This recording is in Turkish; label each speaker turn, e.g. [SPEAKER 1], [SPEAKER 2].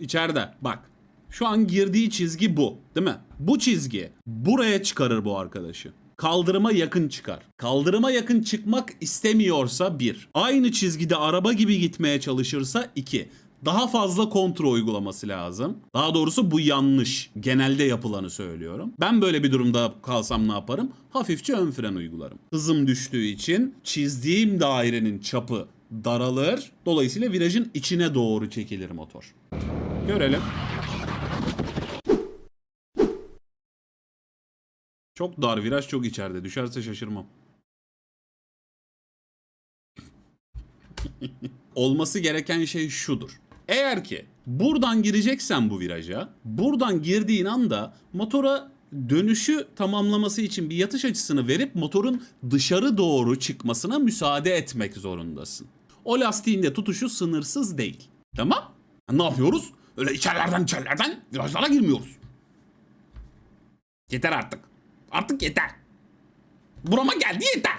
[SPEAKER 1] içeride bak. Şu an girdiği çizgi bu değil mi? Bu çizgi buraya çıkarır bu arkadaşı. Kaldırıma yakın çıkar. Kaldırıma yakın çıkmak istemiyorsa bir. Aynı çizgide araba gibi gitmeye çalışırsa iki. Daha fazla kontrol uygulaması lazım. Daha doğrusu bu yanlış. Genelde yapılanı söylüyorum. Ben böyle bir durumda kalsam ne yaparım? Hafifçe ön fren uygularım. Hızım düştüğü için çizdiğim dairenin çapı daralır. Dolayısıyla virajın içine doğru çekilir motor. Görelim. Çok dar viraj çok içeride. Düşerse şaşırmam. Olması gereken şey şudur. Eğer ki buradan gireceksen bu viraja, buradan girdiğin anda motora dönüşü tamamlaması için bir yatış açısını verip motorun dışarı doğru çıkmasına müsaade etmek zorundasın. O lastiğin de tutuşu sınırsız değil. Tamam? Ne yapıyoruz? Öyle içerlerden içerlerden virajlara girmiyoruz. Yeter artık. Artık yeter. Burama geldi yeter.